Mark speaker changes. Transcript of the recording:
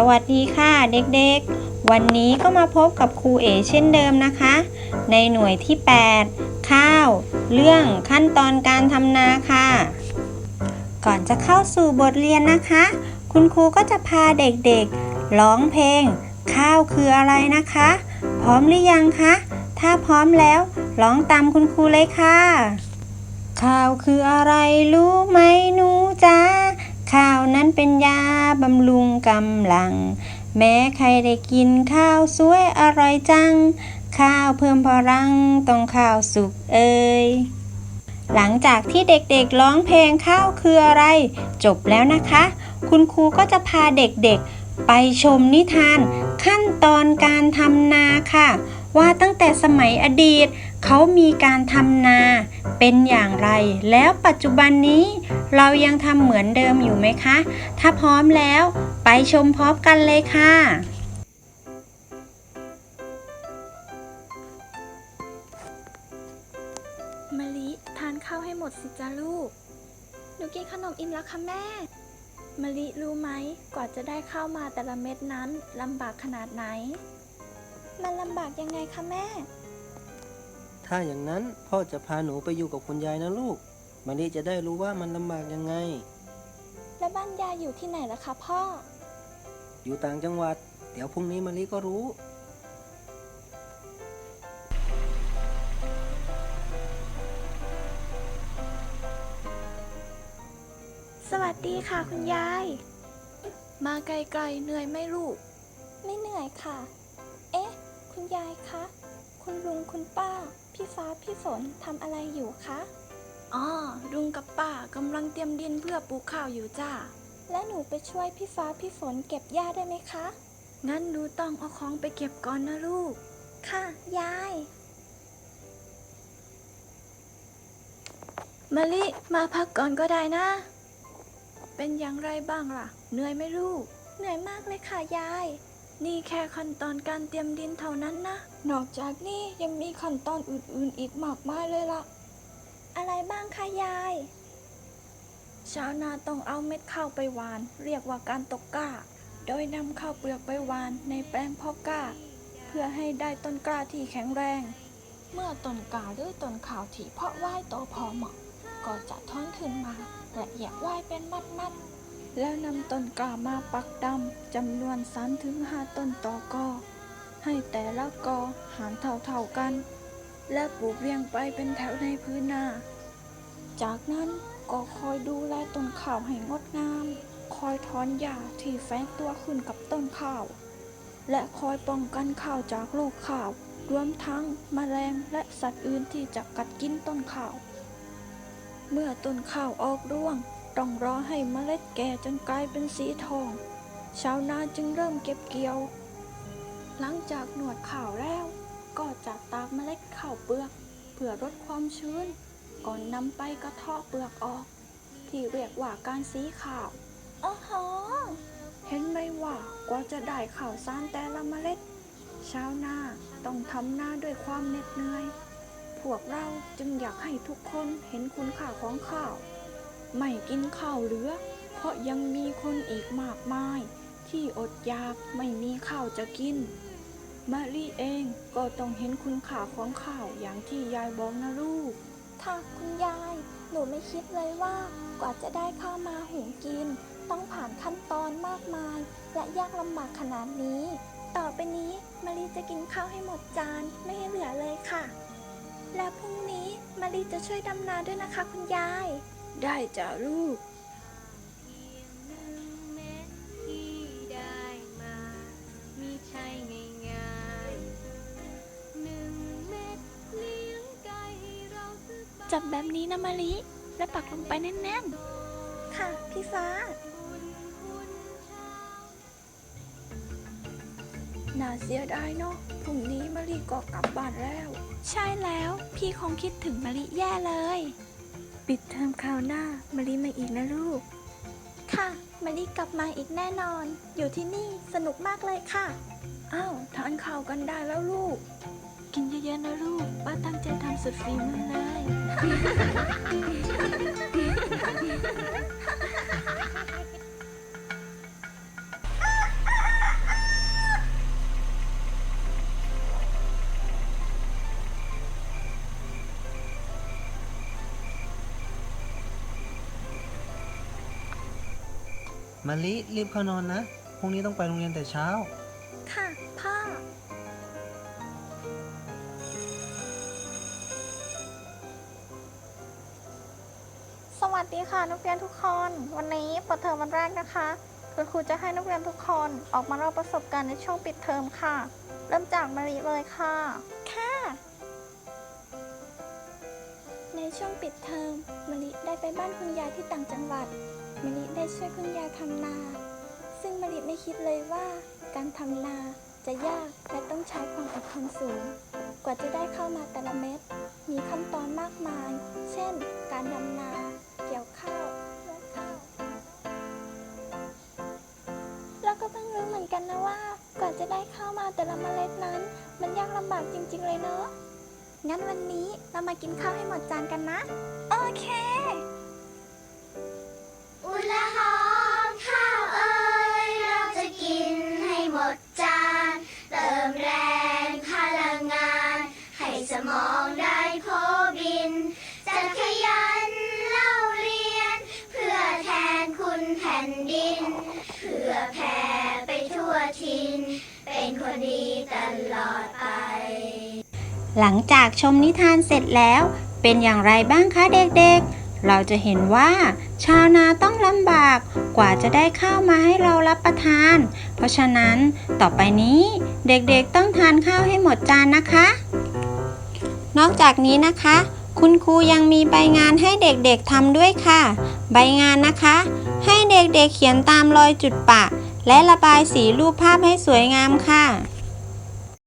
Speaker 1: สวัสดีค่ะเด็กๆ วันนี้ก็มาพบกับครูเอเช่นเดิมนะคะ ในหน่วยที่ 8 ข้าว เรื่องขั้นตอนการทำนาค่ะ ก่อนจะเข้าสู่บทเรียนนะคะ คุณครูก็จะพาเด็กๆ ร้องเพลง ข้าวคืออะไรนะคะ พร้อมหรือยังคะ ถ้าพร้อมแล้วร้องตามคุณครูเลยค่ะ ข้าวคืออะไรรู้ไหม นั้นเป็นยาบำรุงกำลัง แม้ใครได้กินข้าวสวยอร่อยจัง ข้าวเพิ่มพลังต้องข้าวสุกเอ่ยหลังจากที่เด็กๆร้องเพลงข้าวคืออะไร จบแล้วนะคะ คุณครูก็จะพาเด็กๆ ไปชมนิทาน ขั้นตอนการทำนาค่ะ ว่าตั้งแต่สมัยอดีต เขามีการทำนา เป็นอย่างไร แล้วปัจจุบันนี้ เรายังทำเหมือนเดิมอยู่ไหมคะ ถ้าพร้อมแล้วไปชมพร้อมกันเลยค่ะ
Speaker 2: มะลิทานข้าวให้หมดสิจ้าลูก หนูกินขนมอิ่มแล้วค่ะแม่มะลิรู้ไหมกว่าจะได้ข้าวมาแต่ละเม็ดนั้นลำบากขนาดไหน มันลำบากยังไงคะแม่
Speaker 3: ถ้าอย่างนั้นพ่อจะพาหนูไปอยู่กับคุณยายนะลูก มารีจะได้รู้ว่ามันลำบากยังไง
Speaker 2: แล้วบ้านยายอยู่ที่ไหนล่ะคะพ่อ
Speaker 3: อยู่ต่างจังหวัด เดี๋ยวพรุ่งนี้มารีก็รู้
Speaker 2: สวัสดีค่ะคุณยาย มาไกลๆเหนื่อยไหมลูก ไม่เหนื่อยค่ะ เอ๊ะ คุณยายคะ คุณลุงคุณป้า พี่ฟ้าพี่ฝนทำอะไรอยู่คะ อ๋อลุงกับป้ากำลังเตรียมดินเพื่อปลูกข้าวอยู่จ้า และหนูไปช่วยพี่ฟ้าพี่ฝนเก็บหญ้าได้ไหมคะ งั้นหนูต้องเอาของไปเก็บก่อนนะลูก ค่ะ ยาย มะลิมาพักก่อนก็ได้นะ เป็นอย่างไรบ้างล่ะ เหนื่อยไหมลูก เหนื่อยมากเลยค่ะยาย นี่แค่ขั้นตอนการเตรียมดินเท่านั้นนะ นอกจากนี้ยังมีขั้นตอนอื่นๆอีกมากมายเลยล่ะ อะไรบ้างคะยาย ชาวนาต้องเอาเม็ดข้าวไปหวาน เรียกว่าการตกกล้า โดยนำข้าวเปลือกไปหวานในแปลงเพาะกล้า เพื่อให้ได้ต้นกล้าที่แข็งแรง เมื่อต้นกล้าหรือต้นข้าวที่เพาะไว้โตพอเหมาะ ก็จะท้อนขึ้นมาและแยกไว้เป็นมัดๆแล้วนำต้นกล้ามาปักดำจำนวน3ถึง5ต้นต่อกอให้แต่ละกอหารเท่าๆกัน และปลูกเรียงไปเป็นแถวในพื้นนา จากนั้นก็คอยดูแลต้นข้าวให้งดงาม คอยถอนหญ้าที่แฝงตัวขึ้นกับต้นข้าว และคอยป้องกันข้าวจากโรคข้าว รวมทั้งแมลงและสัตว์อื่นที่จะกัดกินต้นข้าว เมื่อต้นข้าวออกร่วง ต้องรอให้เมล็ดแก่จนกลายเป็นสีทอง ชาวนาจึงเริ่มเก็บเกี่ยว หลังจากหนวดข้าวแล้ว ก็จะตากเมล็ดข้าวเปลือก เพื่อลดความชื้น ก่อนนำไปกระเทาะเปลือกออก ที่เรียกว่าการสีข้าวอ๋อฮเห็นไหมว่ากว่าจะได้ข้าวสารแต่ละเมล็ด ชาวนาต้องทำนาด้วยความเหน็ดเหนื่อย พวกเราจึงอยากให้ทุกคนเห็นคุณค่าของข้าว ไม่กินข้าวเหลือ เพราะยังมีคนอีกมากมาย ที่อดอยากไม่มีข้าวจะกิน มะลิเองก็ต้องเห็นคุณค่าของข้าวอย่างที่ยายบอกนะลูก ค่ะคุณยาย หนูไม่คิดเลยว่ากว่าจะได้ข้าวมาหุงกิน ต้องผ่านขั้นตอนมากมาย และยากลำบากขนาดนี้ ต่อไปนี้มะลิจะกินข้าวให้หมดจานไม่ให้เหลือเลยค่ะ และพรุ่งนี้มะลิจะช่วยดำนาด้วยนะคะ คุณยาย ได้จ้ะลูก
Speaker 4: ที่ได้มามีใช่
Speaker 2: จับแบบนี้นะมะลิและปักลงไปแน่นๆ ค่ะ พี่ฟ้า น่าเสียดายเนาะพรุ่งนี้มะลิก็กลับบ้านแล้ว ใช่แล้ว พี่คงคิดถึงมะลิแย่เลย ปิดเทอมคราวหน้ามะลิมาอีกนะลูก ค่ะมะลิกลับมาอีกแน่นอน อยู่ที่นี่สนุกมากเลยค่ะ อ้าวทานข้าวกันได้แล้วลูก กินเยอะๆนะลูกป้าตั้งใจทำสุดฝีมือเลย
Speaker 4: เมา
Speaker 3: ลิรีบเข้านอนนะ พรุ่งนี้ต้องไปโรงเรียนแต่เช้า
Speaker 2: วัสดีค่ะนักเรียนทุกคน วันนี้เปิดเทอมวันแรกนะคะ คุณครูจะให้นักเรียนทุกคนออกมาเล่าประสบการณ์ในช่วงปิดเทอมค่ะ เริ่มจากมารีเลยค่ะ ค่ะ ในช่วงปิดเทอมมะลิได้ไปบ้านคุณยายที่ต่างจังหวัดมะลิได้ช่วยคุณยายทำนา ซึ่งมะลิไม่คิดเลยว่า การทำนาจะยากและต้องใช้ความอดทนสูง กว่าจะได้เข้ามาแต่ละเม็ดมีขั้นตอนมากมาย เช่น การดำนา จะได้เข้ามาแต่ละเมล็ดนั้น มันยากลำบากจริง ๆ เลยเนอะงั้นวันนี้เรามากินข้าวให้หมดจานกันนะ โอเค
Speaker 1: หลังจากชมนิทานเสร็จแล้ว เป็นอย่างไรบ้างคะเด็กๆ เราจะเห็นว่า ชาวนาต้องลำบากกว่าจะได้ข้าวมาให้เรารับประทาน เพราะฉะนั้นต่อไปนี้เด็กๆต้องทานข้าวให้หมดจานนะคะ นอกจากนี้นะคะ คุณครูยังมีใบงานให้เด็กๆทำด้วยค่ะ ใบงานนะคะ ให้เด็กๆเขียนตามรอยจุดปะ และระบายสีรูปภาพให้สวยงามค่ะ